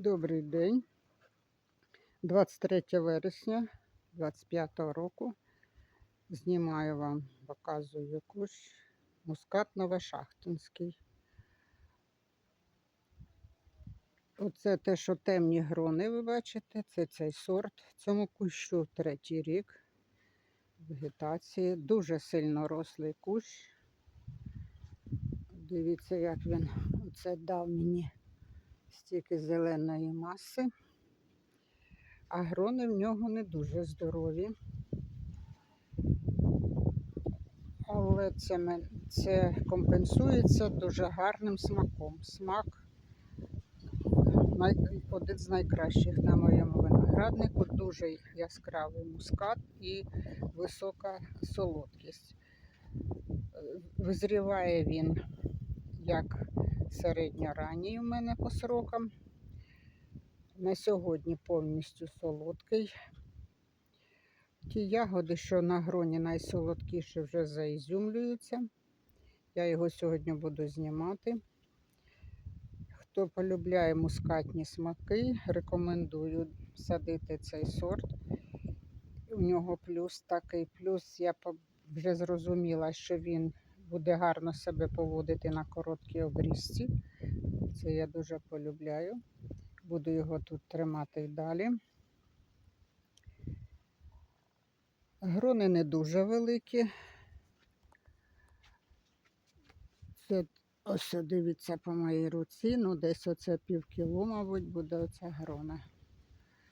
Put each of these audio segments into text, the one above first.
Добрий день. 23 вересня 25 року. Знімаю вам, показую якусь мускат новошахтинський. Оце те, що темні грони, ви бачите, це цей сорт. Цьому кущу третій рік вегетації. Дуже сильно рослий кущ. Дивіться, як він оце дав мені стільки зеленої маси, а грони в нього не дуже здорові. Але це, це компенсується дуже гарним смаком. Смак один з найкращих на моєму винограднику, дуже яскравий мускат і висока солодкість. Е, Визріває він як середньоранній у мене по срокам. На сьогодні повністю солодкий. Ті ягоди, що на гроні найсолодкіші, вже заізюмлюються. Я його сьогодні буду знімати. Хто полюбляє мускатні смаки, рекомендую садити цей сорт. У нього плюс такий, плюс я вже зрозуміла, що він буде гарно себе поводити на короткій обрізці. Це я дуже полюбляю. Буду його тут тримати й далі. Грони не дуже великі. Це ось дивіться по моїй руці. Ну, десь оце пів кіло, мабуть, буде оця грона.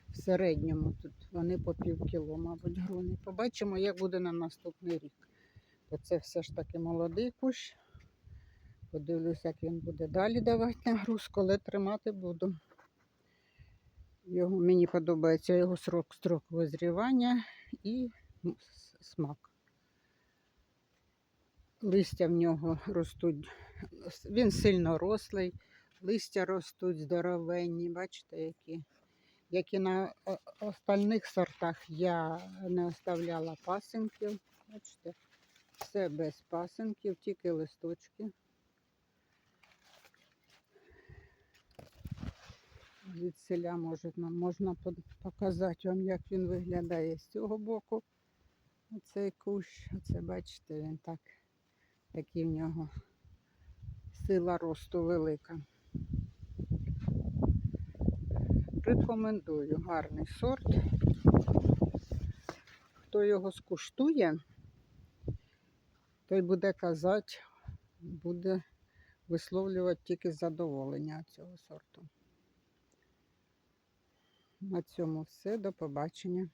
В середньому тут вони по пів кіло, мабуть, грони. Побачимо, як буде на наступний рік. Бо це все ж таки молодий кущ. Подивлюсь, як він буде далі давати нагрузку, коли тримати буду. Його, мені подобається його срок, строк визрівання і смак. Листя в нього ростуть, він сильно рослий, листя ростуть здоровенні, бачите, які. Як і на остальних сортах я не оставляла пасинків. Бачите, все без пасинків, тільки листочки. Звідсіля може, нам можна показати вам, як він виглядає з цього боку. Оцей кущ, оце бачите, він так, який в нього сила росту велика. Рекомендую гарний сорт. Хто його скуштує, той буде казати, буде висловлювати тільки задоволення цього сорту. На цьому все. До побачення.